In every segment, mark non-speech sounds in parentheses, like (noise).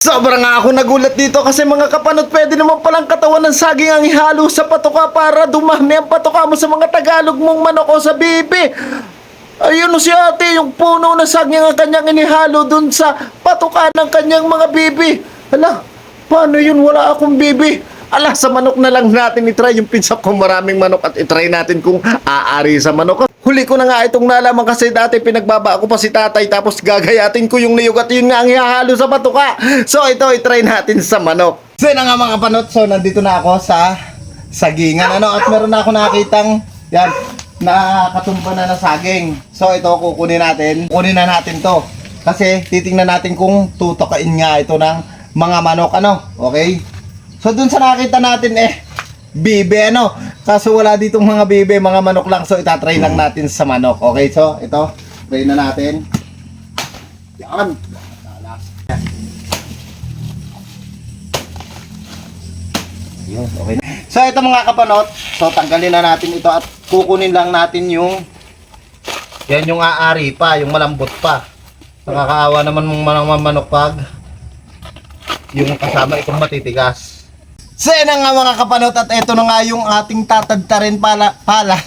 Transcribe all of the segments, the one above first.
Sobrang nga ako nagulat dito kasi mga kapanot pwede naman palang katawan ng saging ang ihalo sa patoka para dumami ang patoka mo sa mga Tagalog mong manok o sa bibi. Ayun o si ate, yung puno ng saging ang kanyang inihalo dun sa patoka ng kanyang mga bibi. Hala, paano yun? Wala akong bibi. Ala, sa manok na lang natin itry yung pinsa ko maraming manok at itry natin kung aari sa manok. Huli ko na nga itong nalaman kasi dati pinagbaba ko pa si tatay tapos gagayatin ko yung niyog at yun nga ang ihahalo sa patuka. So ito, itry natin sa manok. So yun nga mga panot, so nandito na ako sa sagingan ano at meron na ako nakitang yan, nakatumpa na na saging. So ito kukunin natin, kunin na natin to. Kasi titingnan natin kung tutukain nga ito ng mga manok ano, okay? So dun sa nakita natin eh, bibe ano. Kaso wala ditong mga bibe, mga manok lang. So itatry lang natin sa manok. Okay, so ito, try na natin. Yan. Okay. So ito mga kapanot, so tanggalin na natin ito at kukunin lang natin yung yan yung aari pa, yung malambot pa. Nakakaawa naman manang manok pag yung kasama itong matitigas. So yan nga mga kapanot at ito na nga yung ating tatagtarin pala, pala.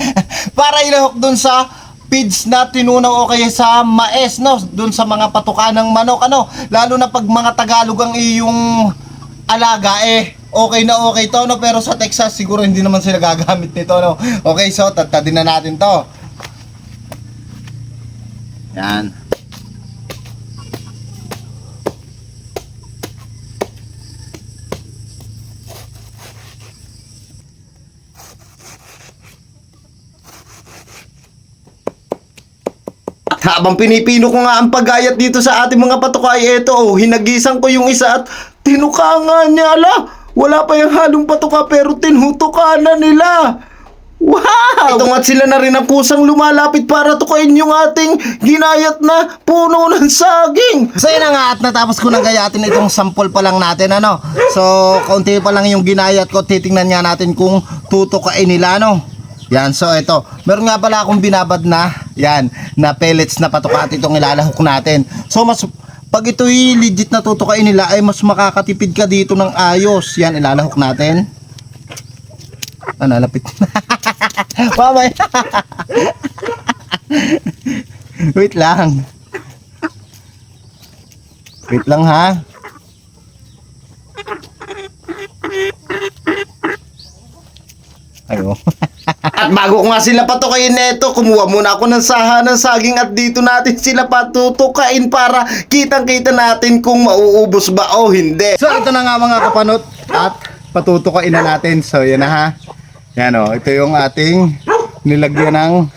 (laughs) Para ilahok dun sa feeds na tinunaw o kaya sa mais no? Dun sa mga patuka ng manok ano? Lalo na pag mga Tagalog ang iyong alaga eh okay na okay to no? Pero sa Texas siguro hindi naman sila gagamit nito no? Okay so tatadin na natin to. Yan Habang pinipino ko nga ang paggayat dito sa ating mga patuka ay eto oh, hinagisan ko yung isa at tinuka nga niya ala. Wala pa yung halong patuka pero tinutuka na nila. Wow! Ito nga sila na rin ang kusang lumalapit para tukain yung ating ginayat na puno ng saging. So yun na nga at natapos ko nang gayatin itong sample pa lang natin ano. So kaunti pa lang yung ginayat ko titingnan nga natin kung tutukain nila no. Yan, so ito. Meron nga pala akong binabad na, yan, na pellets na patuka at itong ilalahok natin. So mas, pag ito'y legit na tutukain nila ay mas makakatipid ka dito ng ayos. Yan, ilalahok natin. Ah, nalapit. (laughs) Mamaya. (laughs) Wait lang. Wait lang ha. Ayo. (laughs) At bago ko nga sila patukayin neto, kumuha muna ako ng saha ng saging at dito natin sila patutukain para kitang-kita natin kung mauubos ba o hindi. So ito na nga mga kapanot at patutukain na natin. So yan na ha. Yan o, ito yung ating nilagyan ng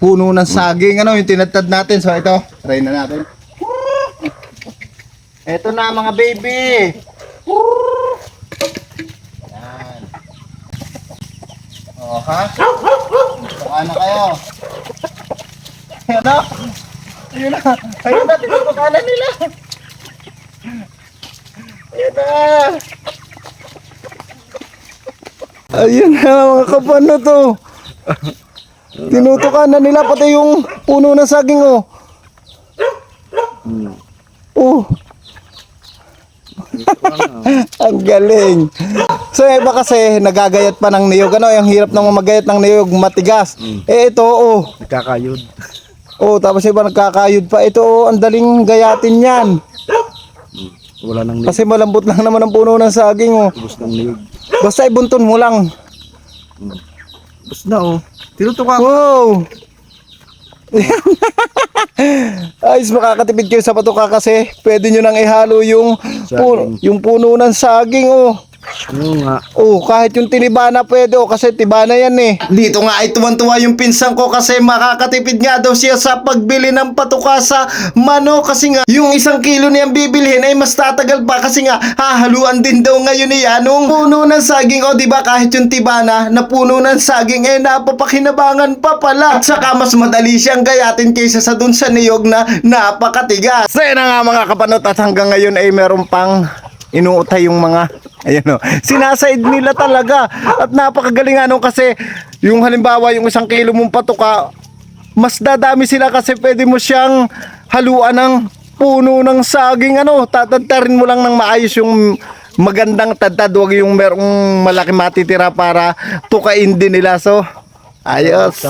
puno ng saging. Ano yung tinatad natin. So ito, try na natin. Ito na mga baby. Yan. O ha? Baka na kayo. Ayan na. Ayun na. Ayun na. Tinutukanan nila. Ayan na. Ayun na mga kapano to. Tinutukan na nila pati yung puno ng saging oh. Oh. (laughs) Ang galing. So iba kasi nagagayat pa ng niyog. Ano, yung hirap ng magayat ng niyog, matigas. Eh ito, oh. Nagkakayod. Oh, tapos iba nagkakayod pa. Ito, oh, ang daling gayatin yan. Wala nang Kasi malambot lang naman ang puno ng saging, oh. nilubos ng niyog. Basta ibuntun mo lang. Bus na oh. Tinutukan. Wow! (laughs) Ayos makakatipid kayo sa patuka kasi pwede nyo nang ihalo yung puno, yung puno ng saging oh. Oo nga. Oh, kahit yung tinibana pwede oh, kasi tibana yan eh. Dito nga ay tuwan-tuwa yung pinsan ko kasi makakatipid nga daw siya sa pagbili ng patuka sa mano kasi nga yung isang kilo niyang bibilhin ay mas tatagal pa kasi nga hahaluan din daw ngayon niya nung puno ng saging o di ba kahit yung tibana na puno ng saging eh napapakinabangan pa pala. At saka mas madali siyang gayatin kaysa sa dun sa niyog na napakatigas. So yun na nga mga kapanot at hanggang ngayon ay meron pang inuutay yung mga ayan o sinasaid nila talaga at napakagaling ano kasi yung halimbawa yung isang kilo mong patuka mas dadami sila kasi pwede mo siyang haluan ng puno ng saging ano, tatadtarin mo lang ng maayos yung magandang tadtad, wag yung merong malaki matitira para tukain din nila. So, ayos.